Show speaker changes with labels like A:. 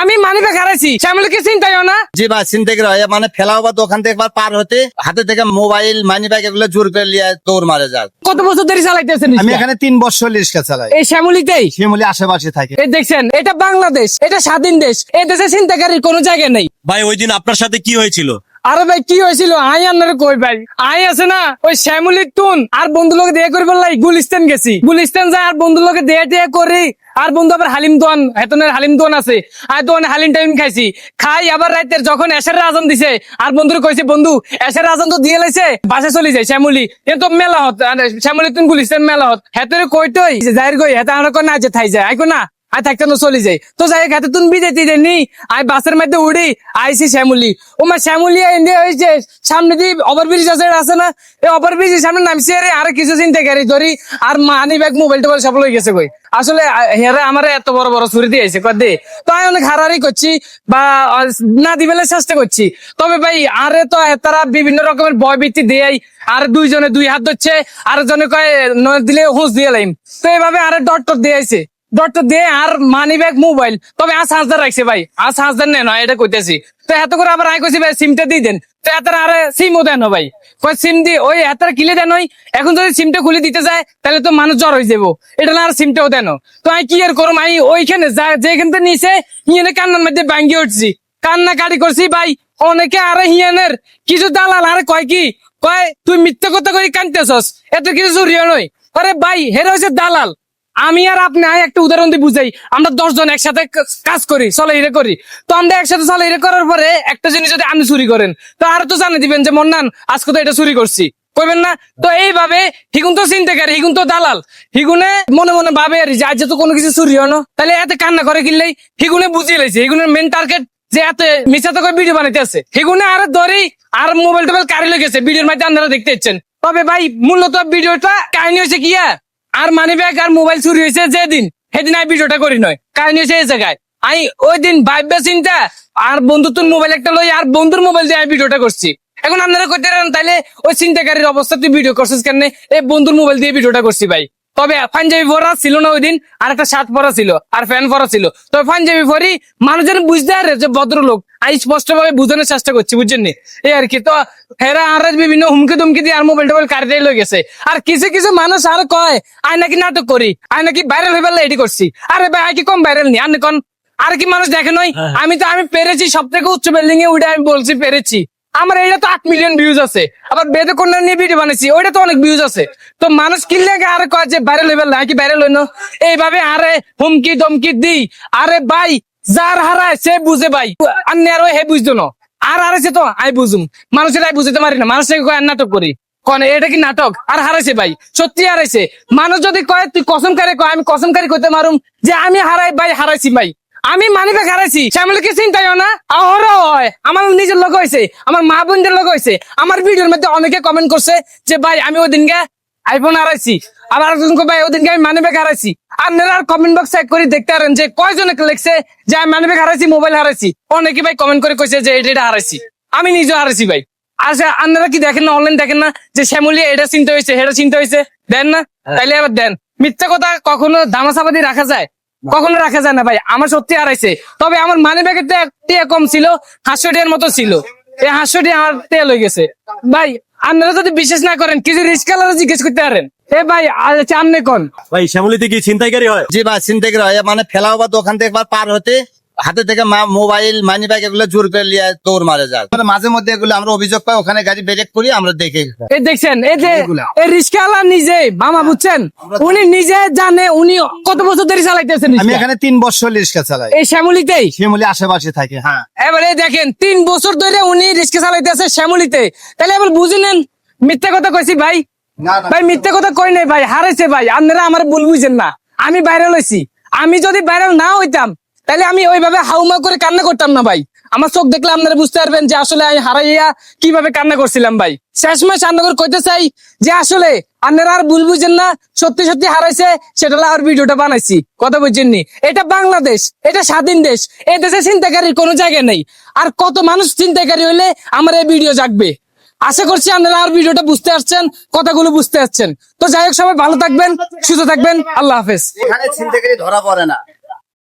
A: আমি money bag হারাইছি। কি চিন্তাইও না।
B: জি ভাই চিন্তা করে হয় মানে ফেলাও বা দোকান থেকে একবার পার হতে হাতে থেকে মোবাইল মানি ব্যাগ এগুলো জোর করে নিয়ে দৌড় মারে যাক
A: কত বছর ধরে চালাইতেছেন
B: আমি এখানে তিন বছর রিক্সা চালাই।
A: এই শ্যামলিতেই?
B: শ্যামলি আশেপাশে থাকে।
A: এই দেখছেন এটা বাংলাদেশ এটা স্বাধীন দেশ। এই দেশে চিন্তাকারীর কোনো জায়গা নেই।
C: ভাই ওই দিন আপনার সাথে কি হয়েছিল?
A: আরে ভাই, কি হয়েছিল? আই আন্নারে কই ভাই? আই আছে না, ওই শ্যামলির তুন আর বন্ধু লোকে দেয়া করি বললাই গুলিস্তান গেছি। গুলিস্তান যায়, আর বন্ধু লোকে দেয়া টেয়া করি। আর বন্ধু আবার হালিম দোয়ান, হেতনের হালিম দোয়ান আছে। আর দোয়ানে, হালিম টাইম খাইছি। খাই, আবার রাতের যখন এসের আজান দিছে, আর বন্ধুর কইছে, বন্ধু এসের আজান তো দিয়ে লাইছে, বাসে চলে যায় শ্যামলি। এ তো মেলা হত শ্যামলি তুন গুলিস্তান মেলা হত হেতরে কইতই যাইর কই হেতা কই না, যে থাই যায়। আইকো না আই থাকতে না চলে যাই। তো যাই খাতে তুমি বিজেতি দেনি আই বাসের মধ্যে উড়ি আইসি শ্যামলি। ও মা, শ্যামলি ইন্ডিয়া হয়েছে সামনে দিয়ে ওভারব্রিজ আছে আছে না? এই ওভারব্রিজের সামনে নামছি, আরে, আর, কিছু চিন্তা গাড়ি ধরি। আর মানি ব্যাগ মোবাইল টোবাইল সব লই গেছে কই? আসলে হেরা আমার এত বড় বড় ছুরি দিয়েছে কর দে। তো আমি অনেক হারাহারি করছি, বা না দিবেলে চেষ্টা করছি। তবে ভাই, আরে তো তারা বিভিন্ন রকমের ভয় ভীতি দেয় আর দুইজনে দুই হাত ধরছে আর জনে কয়, ন দিলে হুঁস দিয়ে লাইম। তো এইভাবে আরে ডট টট দিয়েছে মোবাইল তবে রাখছে ভাই। এটা তো করে আবার দিয়ে দেন। তো দেন ভাই। সিম এত কিলে এখন যদি দিতে যায়, তাহলে তো মানুষ জ্বর হয়ে যাব। এটা না আর সিমটাও দেন। তো আমি কি আর করম? আমি ওইখানে যেখান থেকে নিচে হিয়ানে কান্নার মধ্যে ভাঙ্গি উঠছি। কান্না কাটি করছি ভাই। অনেকে আরে হিয়ানের কিছু দালাল, আরে কয় কি? কয়, তুই মিথ্যে কথা কই কানতেছস? এত কিছু চুরিও নয়। আরে ভাই, হেরা হচ্ছে দালাল। আমি আর আপনি একটা উদাহরণ দিয়ে বুঝাই। আমরা দশজন একসাথে কাজ করি, চলে হিরে করি। তো আমরা একসাথে, চলে হিরে করার পরে একটা জিনিস যদি আপনি চুরি করেন, তো আর তো জানিয়ে দিবেন যে, মন্নান, আজকে তো এটা চুরি করছি। কইবেন না? তো এইভাবে হিগুন তো চিন্তাকারী হিগুন তো দালাল। হিগুনে মনে মনে ভাবে আর যে, আজ তো কোনো কিছু চুরি হলো তাহলে এত কান্না করে কিনলেই হিগুনে বুঝিয়ে লাইছে। হিগুনের মেন টার্গেট যে এত মিশাতে করে ভিডিও বানাইতে আছে। হিগুনে আর ধরেই আর মোবাইল টোবাইল কারি লেগেছে ভিডিওর মধ্যে আপনারা দেখতে ইচ্ছেন তবে ভাই, মূলত ভিডিওটা কাহিনী হয়েছে কি হ্যাঁ? আর মানি ব্যাগ আর মোবাইল চুরি হয়েছে যেদিন, সেদিন আমি ভিডিওটা করি নয় কাহিনী হয়েছে এই জায়গায়। আমি ওই দিন ভাববে চিন্তা, আর বন্ধুত্বর মোবাইল একটা লই, আর বন্ধুর মোবাইল দিয়ে আমি ভিডিওটা করছি। এখন আপনারা করতে তাহলে ওই চিন্তাকারীর অবস্থা তুই ভিডিও করছিস কেন এই বন্ধুর মোবাইল দিয়ে ভিডিওটা করছি ভাই। তবে পাঞ্জাবি পরা ছিল না ওই দিন আর একটা শার্ট পরা ছিল আর ফ্যান পরা ছিল। তবে পাঞ্জাবি পরি মানুষজন বুঝতে পারে যে ভদ্রলোক আমি স্পষ্ট ভাবে বুঝানোর চেষ্টা করছি বুঝছেন নি? এই আর কি তো হেরা আর বিভিন্ন হুমকি দুমকি দিয়ে আর মোবাইল টোবাইল কাটতে লয়ে গেছে। আর কিছু কিছু মানুষ আর কয় আয় নাকি নাটক করি আয় নাকি ভাইরাল হয়ে পেলে এটি করছি। আরে ভাই কি কম ভাইরাল নি আর কোন। আর কি মানুষ দেখে নয় আমি তো আমি পেরেছি সব থেকে উচ্চ বিল্ডিং এ উঠে আমি বলছি পেরেছি। আমার এটা তো আট মিলিয়ন ভিউজ আছে। আবার বেদে কন্যা নিয়ে ভিডিও বানাইছি, ওইটা তো অনেক ভিউজ আছে। তো মানুষ কিনলে আর কয় যে ভাইরাল হইবে নাকি ভাইরাল হইনো এইভাবে আরে হুমকি দমকি দিই। আরে ভাই, যার হারায় সে বুঝে ভাই। আর নেরো হে বুঝতো না। আর হারাইছে তো আই বুঝুম। মানুষের আই বুঝতে পারি না। মানুষের কয় নাটক করি। কন এটা কি নাটক? আর হারাইছে ভাই। সত্যি হারাইছে। মানুষ যদি কয়, তুই কসমকারী কয়, আমি কসমকারী করতে মারুম যে আমি হারাই, ভাই হারাইছি ভাই। আমি মানিবে হারাইছি। শ্যামলকে চিন্তাইও না? আহর হয়। আমার নিজের লোক হয়েছে আমার মা বোনদের লোক হয়েছে আমার ভিডিওর মধ্যে অনেকে কমেন্ট করছে যে ভাই আমি ওই দিনকে আইফোন হারাইছি। আবার একজন কয়, ভাই ওই দিনকে আমি মানিবে হারাইছি। আপনারা আর কমেন্ট বক্স চেক করে দেখতে পারেন যে কয়জনে লিখছে যে আমি মানিবে হারাইছি মোবাইল হারাইছি? অনেকে ভাই কমেন্ট করে কইছে যে এটা এটা হারাইছি। আমি নিজে হারাইছি ভাই। আচ্ছা আপনারা কি দেখেন না অনলাইন দেখেন না যে শ্যামলি এটা চিন্তা হয়েছে এটা চিন্তা হয়েছে দেন না? তাইলে আবার দেন। মিথ্যা কথা কখনো দামাসাবাদি রাখা যায়? কখনো রাখা যায় না ভাই আমার সত্যি হারাইছে। তবে আমার মানি ব্যাগের টিয়া কম ছিল হাঁসশো টিয়ার মতো ছিল। এই হাঁসশো টিয়া আমার তেল হয়ে গেছে। ভাই আপনারা যদি বিশ্বাস না করেন কিছু রিস্ক জিজ্ঞেস করতে পারেন? এ ভাই আপনি কোন?
C: ভাই শ্যামলিতে কি ছিনতাইকারী হয়?
B: জি ভাই ছিনতাইকারী হয়। মানে ফেলাও বা দোকান থেকে একবার পার হতে হাতে থেকে মা- মোবাইল মানি ব্যাগ এগুলো জোর করে নিয়ে দৌড় মারে যাক মানে মাঝে মধ্যে এগুলো আমরা অভিযোগ পাই ওখানে গাড়ি ব্রেক করি আমরা দেখে
A: এই দেখছেন এই যে এই রিস্কাওয়ালা নিজে মামা বুঝছেন? উনি নিজে জানে উনি কত বছর ধরে চালাইতেছেন
B: আমি
A: রিস্কা?
B: এখানে তিন বছর রিক্সা চালাই।
A: এই শ্যামলিতেই?
B: শিমুলি আশেপাশে থাকে হ্যাঁ।
A: এবারে দেখেন তিন বছর ধরে উনি রিস্কা চালাইতেছে শ্যামলিতে। তাহলে এবার বুঝে নেন মিথ্যা কথা কইছি ভাই? ভাই মিথ্যা কথা কই নাই ভাই? হারেছে ভাই। আপনারা আমার ভুল বুঝেন না। আমি ভাইরাল হইছি। আমি যদি ভাইরাল না হইতাম তাহলে আমি ওইভাবে হাউমা করে কান্না করতাম না ভাই। আমার চোখ দেখলে আপনারা বুঝতে পারবেন যে আসলে আমি হারাইয়া কীভাবে কান্না করছিলাম ভাই। শেষমেশ আন্নগর কইতে চাই যে আসলে আপনারা আর ভুল বুঝেন না, সত্যি সত্যি হারাইছে, সেটা আর ভিডিওটা বানাইছি। কথা বুঝছেন নি? এটা বাংলাদেশ, এটা স্বাধীন দেশ এই দেশে চিন্তাকারীর কোনো জায়গা নেই। আর কত মানুষ চিন্তাকারী হইলে আমার এই ভিডিও জাগবে? আশা করছি আপনারা আর ভিডিওটা বুঝতে আসছেন কথাগুলো বুঝতে আসছেন তো যাই হোক, সবাই ভালো থাকবেন, সুস্থ থাকবেন, আল্লাহ হাফেজ।
B: এখানে চিন্তা করে ধরা পড়ে না।